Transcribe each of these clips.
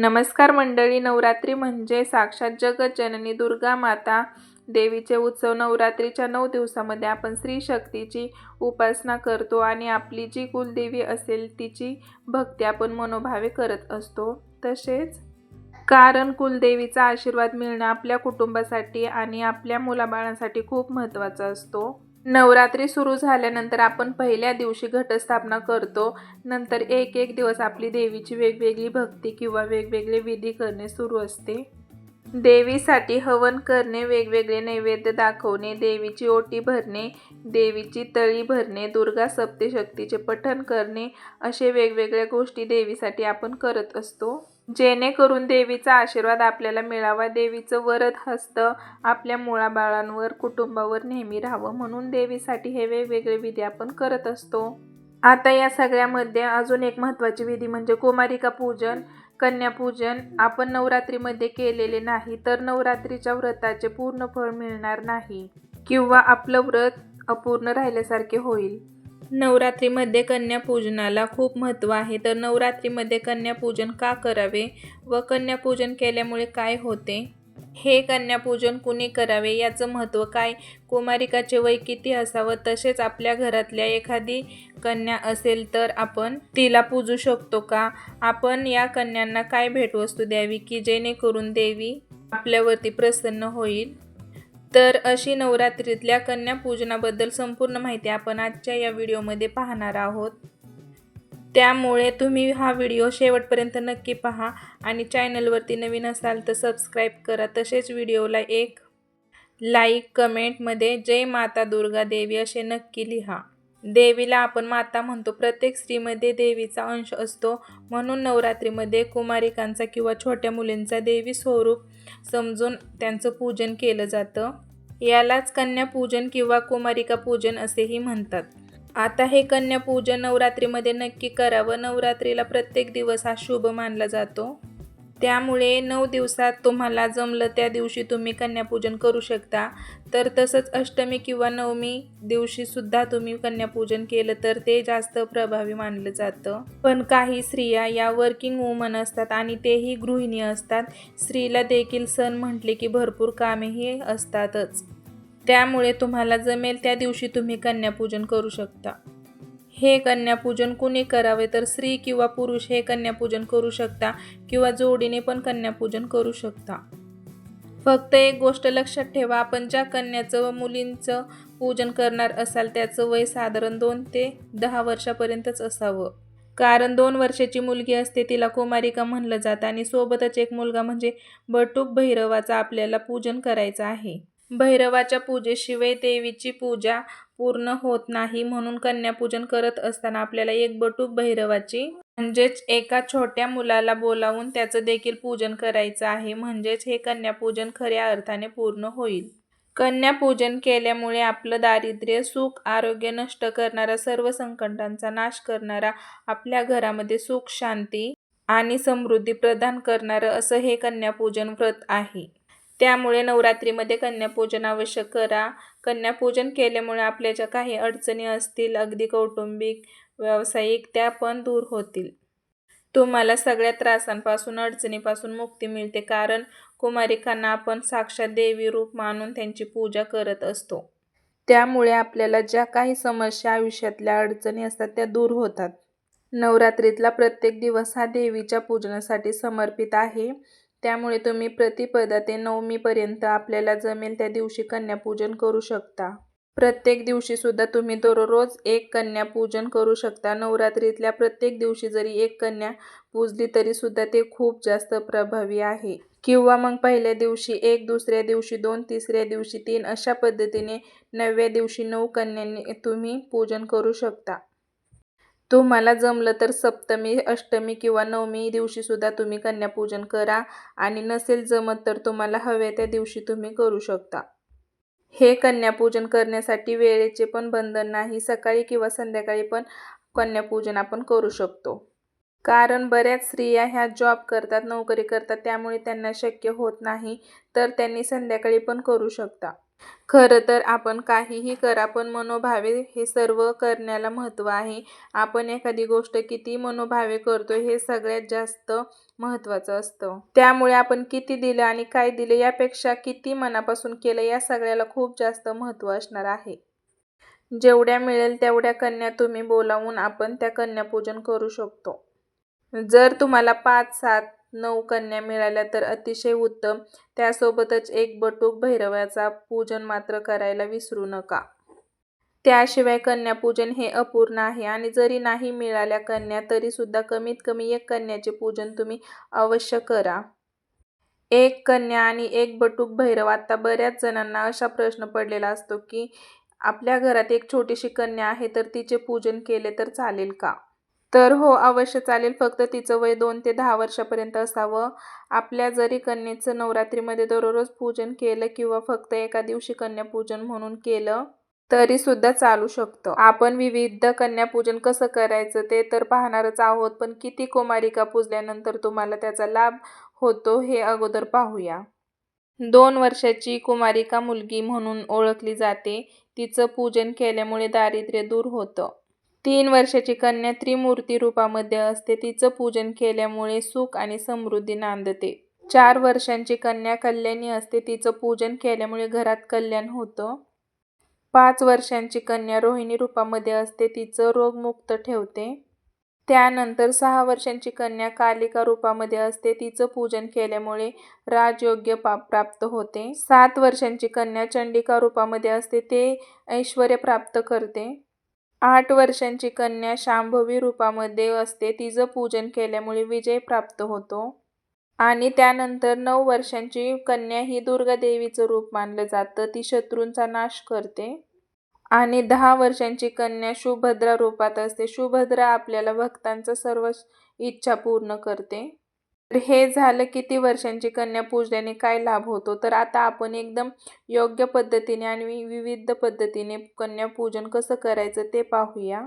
नमस्कार मंडळी नवरात्री म्हणजे साक्षात जगतजननी दुर्गा माता देवीचे उत्सव. नवरात्रीच्या नऊ दिवसामध्ये आपण स्त्री शक्तीची उपासना करतो आणि आपली जी कुलदेवी असेल तिची भक्ती आपण मनोभावे करत असतो. तसेच कारण कुलदेवीचा आशीर्वाद मिळणं आपल्या कुटुंबासाठी आणि आपल्या मुलाबाळांसाठी खूप महत्त्वाचा असतो. नवरात्री सुरू झाल्यानंतर आपण पहिल्या दिवशी घटस्थापना करतो. नंतर एक एक दिवस आपली देवीची वेगवेगळी भक्ती किंवा वेगवेगळे विधी करणे सुरू असते. देवीसाठी हवन करणे वेगवेगळे नैवेद्य दाखवणे देवीची ओटी भरणे देवीची तळी भरणे दुर्गा सप्तशक्तीचे पठण करणे असे वेगवेगळ्या गोष्टी देवीसाठी आपण करत असतो. जेणेकरून देवीचा आशीर्वाद आपल्याला मिळावा. देवीचं वरद हस्त आपल्या मुळाबाळांवर कुटुंबावर नेहमी राहावं म्हणून देवीसाठी हे वेगवेगळे विधी आपण करत असतो. आता या सगळ्यामध्ये अजून एक महत्त्वाची विधी म्हणजे कुमारिका पूजन कन्यापूजन आपण नवरात्रीमध्ये केलेले नाही तर नवरात्रीच्या व्रताचे पूर्ण फळ मिळणार नाही किंवा आपलं व्रत अपूर्ण राहिल्यासारखे होईल. नवरात्रीमध्ये कन्यापूजनाला खूप महत्त्व आहे. तर नवरात्रीमध्ये कन्यापूजन का करावे व कन्यापूजन केल्यामुळे काय होते? हे कन्यापूजन कुणी करावे? याचं महत्त्व काय? कुमारिकाचे वय किती असावं? तसेच आपल्या घरातल्या एखादी कन्या असेल तर आपण तिला पूजू शकतो का? आपण या कन्यांना काय भेटवस्तू द्यावी की जेणेकरून देवी आपल्यावरती प्रसन्न होईल? तर अशी नवरात्रीतल्या कन्यापूजनाबद्दल संपूर्ण माहिती आपण आजच्या या व्हिडिओमध्ये पाहणार आहोत. त्यामुळे तुम्ही हा व्हिडिओ शेवटपर्यंत नक्की पहा आणि चॅनलवरती नवीन असाल तर सबस्क्राईब करा. तसेच व्हिडिओला एक लाईक कमेंटमध्ये जय माता दुर्गा देवी असे नक्की लिहा. देवीला आपण माता म्हणतो. प्रत्येक स्त्रीमध्ये देवीचा अंश असतो. म्हणून नवरात्रीमध्ये कुमारिकांचा किंवा छोट्या मुलींचा देवी स्वरूप समजून त्यांचं पूजन केलं जातं. यालाच कन्यापूजन किंवा कुमारिका पूजन असेही म्हणतात. आता हे कन्यापूजन नवरात्रीमध्ये नक्की करावं. नवरात्रीला प्रत्येक दिवस हा शुभ मानला जातो. त्यामुळे नऊ दिवसात तुम्हाला जमलं त्या दिवशी तुम्ही कन्यापूजन करू शकता. तर तसंच अष्टमी किंवा नवमी दिवशीसुद्धा तुम्ही कन्यापूजन केलं तर ते जास्त प्रभावी मानलं जातं. पण काही स्त्रिया या वर्किंग वुमन असतात आणि तेही गृहिणी असतात. स्त्रीला देखील सण म्हटले की भरपूर कामेही असतातच. त्यामुळे तुम्हाला जमेल त्या दिवशी तुम्ही कन्यापूजन करू शकता. हे कन्यापूजन कुणी करावे तर स्त्री किंवा पुरुष हे कन्यापूजन करू शकता किंवा जोडीने पण कन्यापूजन करू शकता. फक्त एक गोष्ट लक्षात ठेवा आपण ज्या कन्याचं व मुलींचं पूजन करणार असाल त्याचं वय साधारण दोन ते दहा वर्षापर्यंतच असावं. कारण दोन वर्षाची मुलगी असते तिला कुमारिका म्हणलं जातं आणि सोबतच एक मुलगा म्हणजे बटूक भैरवाचा आपल्याला पूजन करायचं आहे. भैरवाच्या पूजेशिवाय देवीची पूजा पूर्ण होत नाही म्हणून कन्यापूजन करत असताना आपल्याला एक बटूक भैरवाची म्हणजेच एका छोट्या मुलाला बोलावून त्याचं देखील पूजन करायचं आहे. म्हणजेच हे कन्यापूजन खऱ्या अर्थाने पूर्ण होईल. कन्यापूजन केल्यामुळे आपलं दारिद्र्य सुख आरोग्य नष्ट करणारा सर्व संकटांचा नाश करणारा आपल्या घरामध्ये सुख शांती आणि समृद्धी प्रदान करणारं असं हे कन्यापूजन व्रत आहे. त्यामुळे नवरात्रीमध्ये कन्यापूजन अवश्य करा. कन्यापूजन केल्यामुळे आपल्या ज्या काही अडचणी असतील अगदी कौटुंबिक व्यावसायिक त्या पण दूर होतील. तुम्हाला सगळ्या त्रासांपासून अडचणीपासून मुक्ती मिळते कारण कुमारिकांना आपण साक्षात देवी रूप मानून त्यांची पूजा करत असतो. त्यामुळे आपल्याला ज्या काही समस्या आयुष्यातल्या अडचणी असतात त्या दूर होतात. नवरात्रीतला प्रत्येक दिवस हा देवीच्या पूजनासाठी समर्पित आहे. त्यामुळे तुम्ही प्रतिपदा ते नवमीपर्यंत आपल्याला जमेल त्या दिवशी कन्यापूजन करू शकता. प्रत्येक दिवशीसुद्धा तुम्ही दररोज एक कन्या पूजन करू शकता. नवरात्रीतल्या प्रत्येक दिवशी जरी एक कन्या पूजली तरीसुद्धा ते खूप जास्त प्रभावी आहे. किंवा मग पहिल्या दिवशी एक दुसऱ्या दिवशी दोन तिसऱ्या दिवशी तीन अशा पद्धतीने नवव्या दिवशी नऊ कन्यांनी तुम्ही पूजन करू शकता. तुम्हाला जमलं तर सप्तमी अष्टमी किंवा नवमी दिवशीसुद्धा तुम्ही कन्यापूजन करा आणि नसेल जमत तर तुम्हाला हव्या त्या दिवशी तुम्ही करू शकता. हे कन्यापूजन करण्यासाठी वेळेचे पण बंधन नाही सकाळी किंवा संध्याकाळी पण कन्यापूजन आपण करू शकतो. कारण बऱ्याच स्त्रिया ह्या जॉब करतात नोकरी करतात त्यामुळे त्यांना शक्य होत नाही तर त्यांनी संध्याकाळी पण करू शकता. खरं तर आपण काहीही करा पण मनोभावे हे सर्व करण्याला महत्त्व आहे. आपण एखादी गोष्ट किती मनोभावे करतो हे सगळ्यात जास्त महत्त्वाचं असतं. त्यामुळे आपण किती दिलं आणि काय दिलं यापेक्षा किती मनापासून केलं या सगळ्याला खूप जास्त महत्त्व असणार आहे. जेवढ्या मिळेल तेवढ्या कन्या तुम्ही बोलावून आपण त्या कन्यापूजन करू शकतो. जर तुम्हाला पाच, सात, नऊ कन्या मिळाल्या तर अतिशय उत्तम. त्यासोबतच एक बटूक भैरवाचा पूजन मात्र करायला विसरू नका. त्याशिवाय कन्यापूजन हे अपूर्ण आहे आणि जरी नाही मिळाल्या कन्या तरी सुद्धा कमीत कमी एक कन्याचे पूजन तुम्ही अवश्य करा. एक कन्या आणि एक बटूक भैरव आता बऱ्याच जणांना असा प्रश्न पडलेला असतो की आपल्या घरात एक छोटीशी कन्या आहे तर तिचे पूजन केले तर चालेल का? तर हो अवश्य चालेल फक्त तिचं वय दोन ते दहा वर्षापर्यंत असावं. आपल्या जरी कन्येचं नवरात्रीमध्ये दररोज पूजन केलं किंवा फक्त एका दिवशी कन्यापूजन म्हणून केलं तरी सुद्धा चालू शकतं. आपण विविध कन्यापूजन कसं करायचं ते तर पाहणारच आहोत पण किती कुमारिका पूजल्यानंतर तुम्हाला त्याचा लाभ होतो हे अगोदर पाहूया. दोन वर्षाची कुमारिका मुलगी म्हणून ओळखली जाते. तिचं पूजन केल्यामुळे दारिद्र्य दूर होतं. तीन वर्षाची कन्या त्रिमूर्ती रूपामध्ये असते. तिचं पूजन केल्यामुळे सुख आणि समृद्धी नांदते. चार वर्षांची कन्या कल्याणी असते. तिचं पूजन केल्यामुळे घरात कल्याण होतं. पाच वर्षांची कन्या रोहिणी रूपामध्ये असते. तिचं रोगमुक्त ठेवते. त्यानंतर सहा वर्षांची कन्या कालिका रूपामध्ये असते. तिचं पूजन केल्यामुळे राजयोग्य प्राप्त होते. सात वर्षांची कन्या चंडिका रूपामध्ये असते. ते ऐश्वर्य प्राप्त करते. आठ वर्षांची कन्या शांभवी रूपामध्ये असते. तिचं पूजन केल्यामुळे विजय प्राप्त होतो. आणि त्यानंतर नऊ वर्षांची कन्या ही दुर्गादेवीचं रूप मानलं जातं. ती शत्रूंचा नाश करते. आणि दहा वर्षांची कन्या सुभद्रा रूपात असते. सुभद्रा आपल्याला भक्तांचा सर्व इच्छा पूर्ण करते. तर हे झालं किती वर्षांची कन्या पूजल्याने काय लाभ होतो. तर आता आपण एकदम योग्य पद्धतीने आणि विविध पद्धतीने कन्यापूजन कसं करायचं ते पाहूया.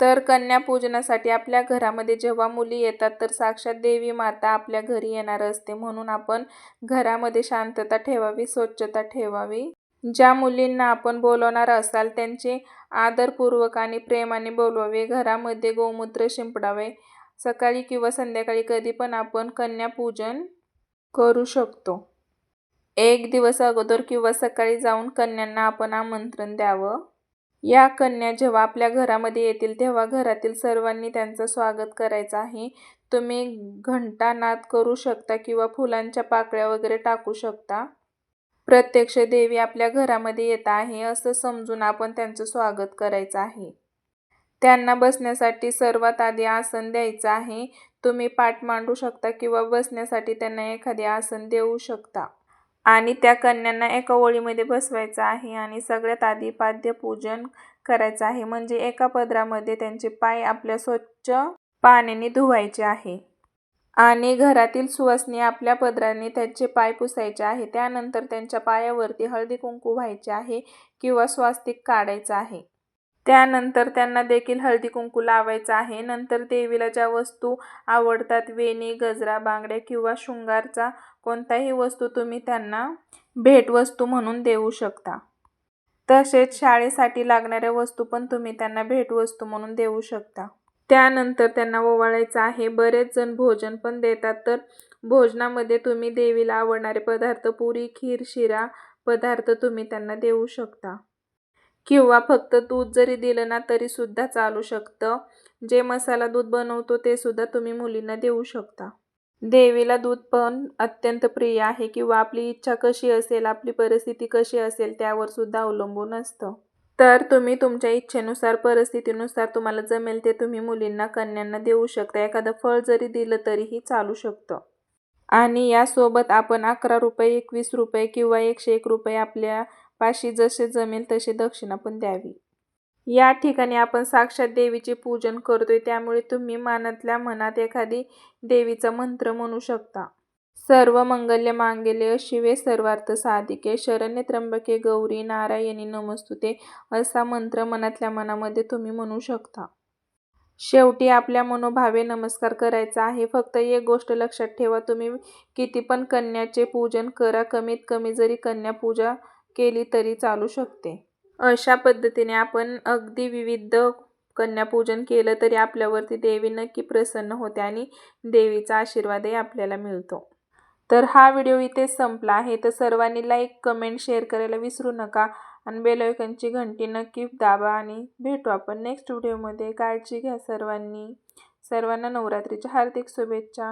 तर कन्यापूजनासाठी आपल्या घरामध्ये जेव्हा मुली येतात तर साक्षात देवी माता आपल्या घरी येणार असते. म्हणून आपण घरामध्ये शांतता ठेवावी, स्वच्छता ठेवावी. ज्या मुलींना आपण बोलवणार असाल त्यांचे आदरपूर्वक आणि प्रेमाने बोलवावे. घरामध्ये गोमूत्र शिंपडावे. सकाळी किंवा संध्याकाळी कधी पण आपण कन्यापूजन करू शकतो. एक दिवस अगोदर किंवा सकाळी जाऊन कन्यांना आपण आमंत्रण द्यावं. या कन्या जेव्हा आपल्या घरामध्ये येतील तेव्हा घरातील सर्वांनी त्यांचं स्वागत करायचं आहे. तुम्ही घंटानाद करू शकता किंवा फुलांच्या पाकळ्या वगैरे टाकू शकता. प्रत्यक्ष देवी आपल्या घरामध्ये येत आहे असं समजून आपण त्यांचं स्वागत करायचं आहे. त्यांना बसण्यासाठी सर्वात आधी आसन द्यायचं आहे. तुम्ही पाठ मांडू शकता किंवा बसण्यासाठी त्यांना एखादे आसन देऊ शकता. आणि त्या कन्यांना एका ओळीमध्ये बसवायचं आहे आणि सगळ्यात आधी पाद्यपूजन करायचं आहे. म्हणजे एका पदरामध्ये त्यांचे पाय आपल्या स्वच्छ पाण्याने धुवायचे आहे. आणि घरातील सुवासनी आपल्या पदराने त्यांचे पाय पुसायचे आहे. त्यानंतर त्यांच्या पायावरती हळदी कुंकू व्हायचे आहे किंवा स्वास्तिक काढायचं आहे. त्यानंतर त्यांना देखील हळदी कुंकू लावायचं आहे. नंतर देवीला ज्या वस्तू आवडतात वेणी, गजरा, बांगड्या किंवा शृंगारचा कोणताही वस्तू तुम्ही त्यांना भेटवस्तू म्हणून देऊ शकता. तसेच शाळेसाठी लागणाऱ्या वस्तू पण तुम्ही त्यांना भेटवस्तू म्हणून देऊ शकता. त्यानंतर त्यांना ओवाळायचं आहे. बरेच जण भोजन पण देतात तर भोजनामध्ये तुम्ही देवीला आवडणारे पदार्थ पुरी, खीर, शिरा पदार्थ तुम्ही त्यांना देऊ शकता. किंवा फक्त दूध जरी दिलं ना तरी सुद्धा चालू शकतं. जे मसाला दूध बनवतो ते सुद्धा तुम्ही मुलींना देऊ शकता. देवीला दूध पण अत्यंत प्रिय आहे किंवा आपली इच्छा कशी असेल, आपली परिस्थिती कशी असेल त्यावर सुद्धा अवलंबून असतं. तर तुम्ही तुमच्या इच्छेनुसार, परिस्थितीनुसार तुम्हाला जमेल ते तुम्ही मुलींना, कन्यांना देऊ शकता. एखादं फळ जरी दिलं तरीही चालू शकतं. आणि यासोबत आपण अकरा रुपये, एकवीस रुपये किंवा एकशे एक रुपये आपल्या पाशी जसे जमेल तशी दक्षिणा पण द्यावी. या ठिकाणी आपण साक्षात देवीचे पूजन करतोय त्यामुळे तुम्ही मनातल्या मनात एखादी देवीचा मंत्र म्हणू शकता. सर्व मंगल्य मांगल्ये शिवे सर्वार्थ साधिके शरण्य त्र्यंबके गौरी नारायणी नमोस्तुते असा मंत्र मनातल्या मनामध्ये तुम्ही म्हणू शकता. शेवटी आपल्या मनोभावे नमस्कार करायचा आहे. फक्त एक गोष्ट लक्षात ठेवा तुम्ही किती पण कन्याचे पूजन करा कमीत कमी जरी कन्या पूजा केली तरी चालू शकते. अशा पद्धतीने आपण अगदी विविध कन्यापूजन केलं तरी आपल्यावरती देवी नक्की प्रसन्न होते आणि देवीचा आशीर्वादही आपल्याला मिळतो. तर हा व्हिडिओ इथेच संपला आहे. तर सर्वांनी लाईक कमेंट शेअर करायला विसरू नका आणि बेलायकनची घंटी नक्की दाबा आणि भेटू आपण नेक्स्ट व्हिडिओमध्ये काळजी घ्या सर्वांनी. सर्वांना नवरात्रीच्या हार्दिक शुभेच्छा.